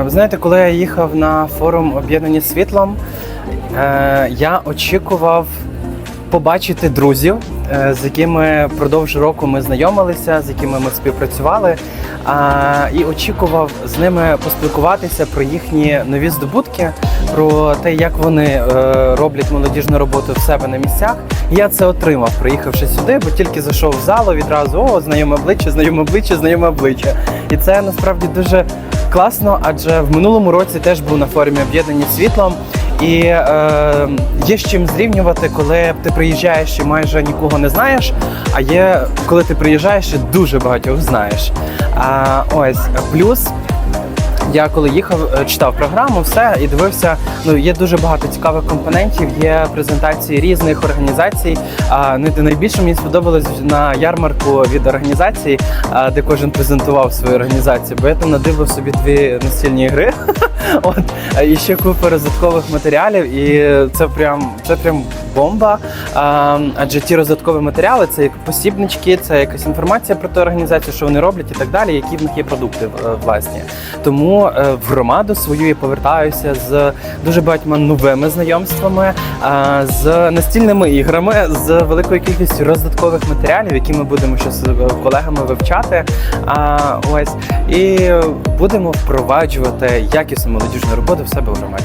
Е, Ви знаєте, коли я їхав на форум Об'єднані світлом, е, я очікував побачити друзів, е, з якими впродовж року ми знайомилися, з якими ми співпрацювали, і очікував з ними поспілкуватися про їхні нові здобутки, про те, як вони роблять молодіжну роботу в себе на місцях. Я це отримав, приїхавши сюди, бо тільки зайшов в залу відразу о, знайоме обличчя, знайоме обличчя, знайоме обличчя. І це насправді дуже класно, адже в минулому році теж був на форумі об'єднані світлом. І е, є з чим зрівнювати, коли ти приїжджаєш і майже нікого не знаєш. А є коли ти приїжджаєш і дуже багатьох знаєш. А, ось плюс. Я коли їхав, е, читав програму, все і дивився. Ну є дуже багато цікавих компонентів. Є презентації різних організацій. А не найбільше мені сподобалось на ярмарку від організації, де кожен презентував свою організацію. Бо я там надивив собі дві настільні гри. От і ще купа розвиткових матеріалів, і це прям це прям бомба. А, адже ті розвиткові матеріали це як посібнички, це якась інформація про ту організацію, що вони роблять і так далі, які в них є продукти е, власні. Тому е, в громаду свою я повертаюся з дуже багатьма новими знайомствами, з настільними іграми, з великою кількістю розвиткових матеріалів, які ми будемо ще з е, колегами вивчати. Ось і будемо впроваджувати якісну молодіжну роботу в себе в громаді.